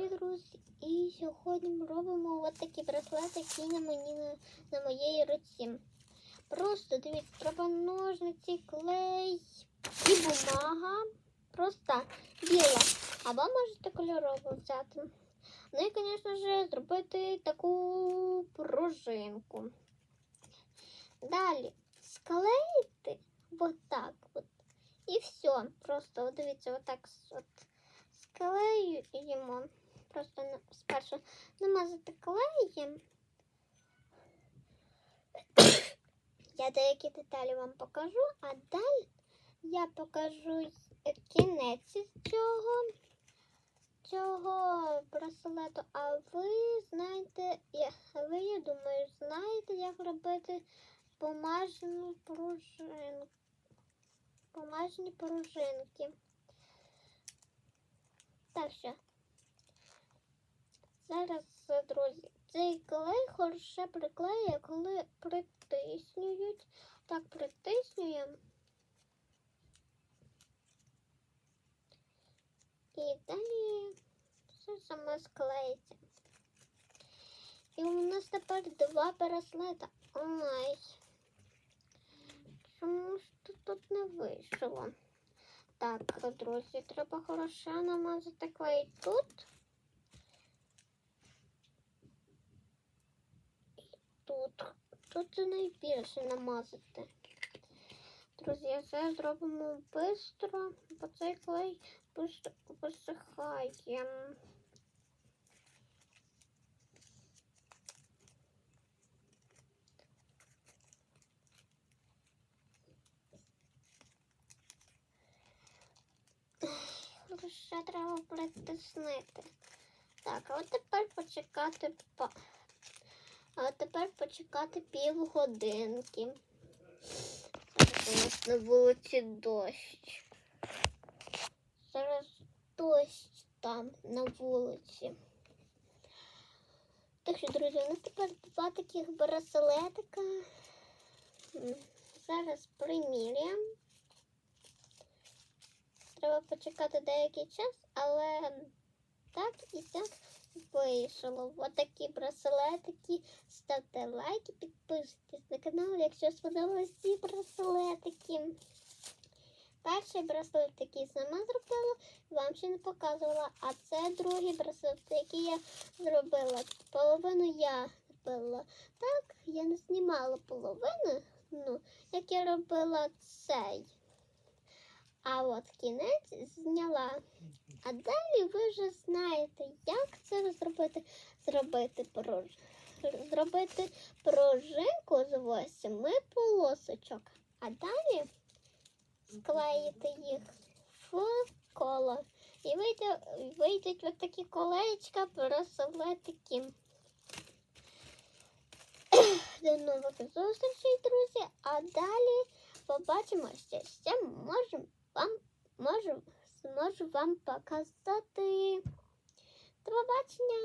привіт, друзі! І сьогодні ми робимо от такі браслети, які на мені на, на моєї руці. Просто дивіться, треба ножниці, клей і бумага. Просто біла. Або можете кольорову взяти. Ну і, звісно ж, зробити таку пружинку. Далі склеїти отак от. І все. Просто дивіться, отак от склеюємо. Просто спершу намазати клеєм. Я деякі деталі вам покажу, а далі я покажу кінець цього, цього браслету. А ви знаєте, я, ви, я думаю, знаєте, як робити помажену пружинку. Помажені пружинки. Так що, зараз, друзі, цей клей хороше приклеює, коли притиснюють. Так, притиснюємо. І далі все саме склеїться. І у нас тепер два браслета. Ой. Чому ж тут, не вийшло? Так, друзі, треба хорошо намазати клей тут. І тут. Тут найбільше намазати. Друзі, це зробимо швидко, бо цей клей висихає. Ще треба притиснити. Так, а от тепер почекати а тепер почекати півгодинки. Зараз у нас на вулиці дощ. Зараз дощ там на вулиці. Так що, друзі, у нас тепер два таких браслетика. Зараз приміряємо. Треба почекати деякий час, але так і так вийшло. Ось такі браслетики. Ставте лайки, підписуйтесь на канал, якщо сподобались ці браслетики. Перший браслет, який сама зробила, вам ще не показувала. А це другий браслет, який я зробила. Половину я робила. Так, я не знімала половину, ну, як я робила цей. А от кінець зняла. А далі ви вже знаєте, як це зробити. Зробити прож... зробити пружинку з восьми полосочок. А далі склеїти їх в коло. І вийде, вийдуть ось такі колечка, браслетики. До нових зустрічей, друзі. А далі побачимося. Ще можу вам можу, зможу вам показати. До побачення!